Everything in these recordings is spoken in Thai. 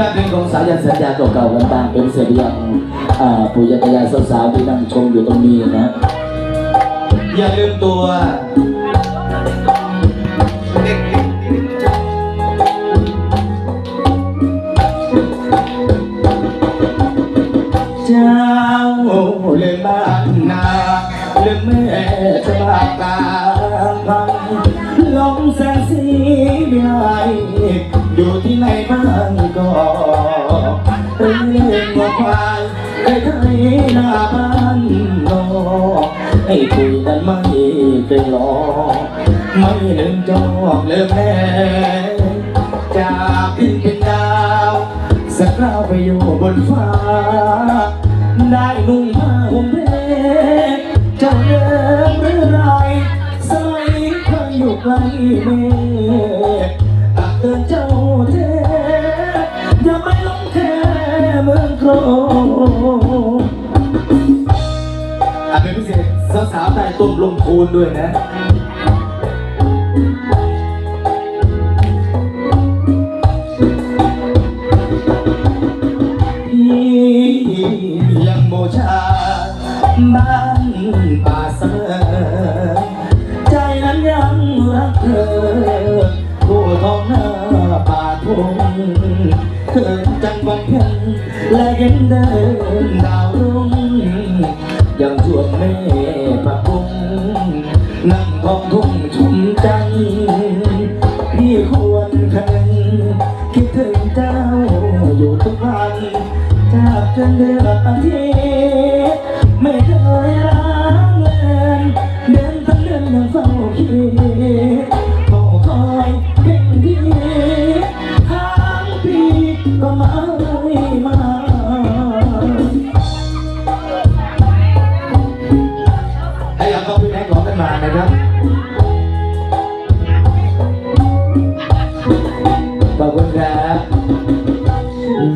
ลงเพลงของสายันสัญญาเก่าๆกันบ้างเป็นเสียงยังอ่าปุย่าตายายสาวๆที่นั่งชมอยู่ตรงนี้นะ อย่าลืมตัว ให้คุยกันไม่เป็นหลอกไม่ลืมจอกลืมแม่จากดินเป็นดาว สักคราวไปอยู่บนฟ้า ได้นุ่งผ้าห่มเพเจ้าเดินหรือไรสมัยเคยอยู่ใกล้เมฆตักเตือนเจ้าเทอย่าไปหลงแค่เมืองโคร เป็นพิเศษสาวๆใต้ต้นลมพูนด้วยนะยังโมชา บ้านป่าเสมอ ใจนั้นยังรักเธอผู้ท้องหน้าป่าทุ่งเกิดจังหวัดเพ็ญและเห็นเดินดาวรุ่ง ยังชวนแม่ปักบุงนั่งมองทุ่งชมจันทร์พี่ควรคะนึงคิดถึงเจ้าอยู่ทุกวันจากจนเดือนอาทิตย์ไม่เคย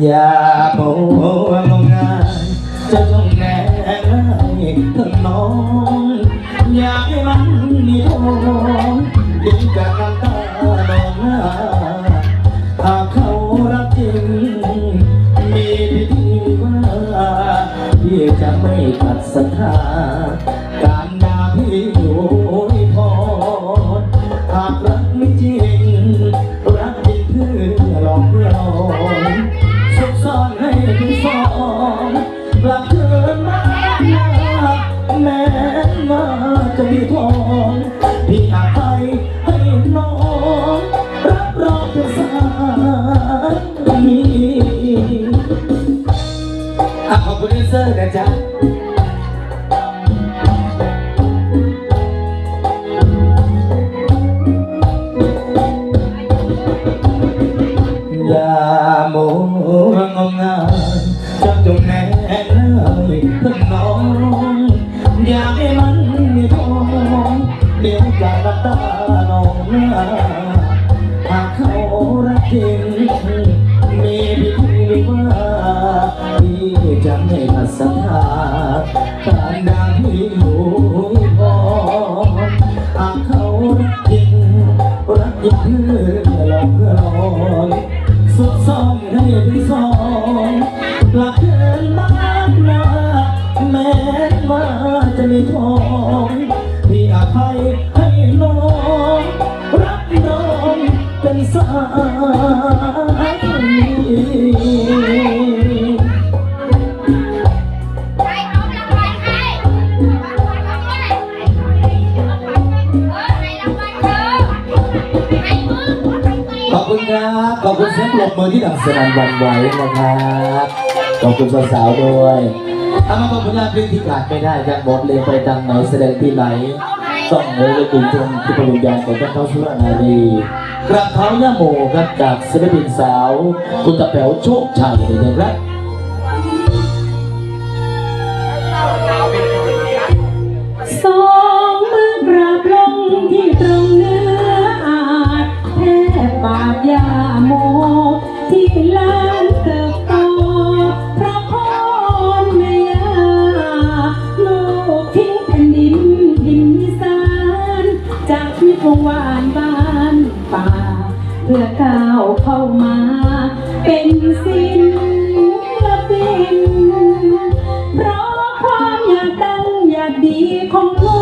อย่าโมงงายจะต้องแน่ให้ทั้งน้องอยากให้มันมีทองดึงจากน้ำตาน้องหน้าหากเขารักจริง มีพิธีว่าพี่จะไม่ขัดศรัทธา คุณเอเซอร์นะจ๊ะอย่าโมงงงายจะจงแน่เลยทั้งน้องอยากให้มันมีทองเลี้ยงจากน้ำตาน้องนา จะไม่ขัดศรัทธาตารดังที่อ ขอบคุณเสียงปรบมือที่ดังสนั่นหวันไหวนะครับขอบคุณสาวๆด้วยถ้ามาบอกผลงานเพลงที่ขาดไม่ได้จากบทเลงไปดังไหนแสดงที่ไหนต้องเลยกลุ่มชมที่ปรุงยานของท่านเขาสุรนารีกระเท้าย่าโมครับจากศิลปินสาว คุณตะแป๋วโชคชัยนะครับ เพื่อก้าวเข้ามา เป็นศิลปินเพราะความอยากดังอยากดีของโลก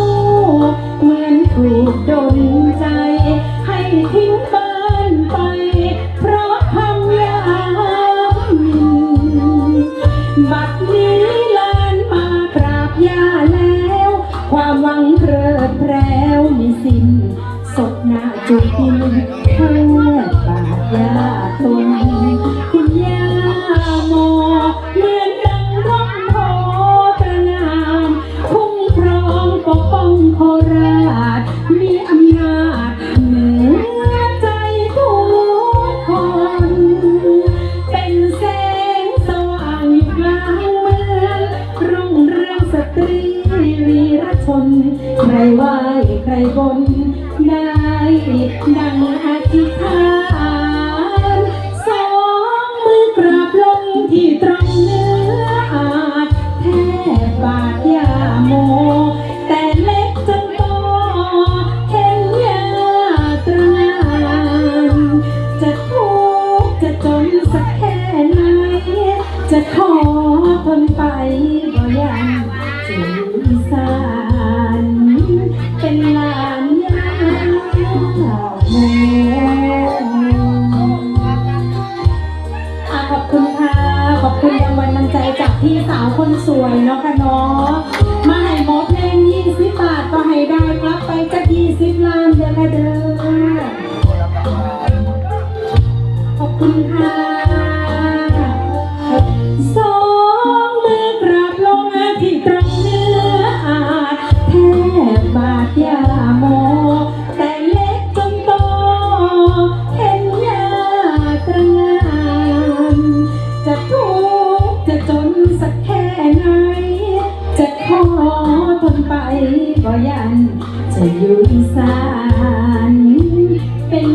สวยนล้วก็ คนไปก็ยันจะอยู่อีสานเป็น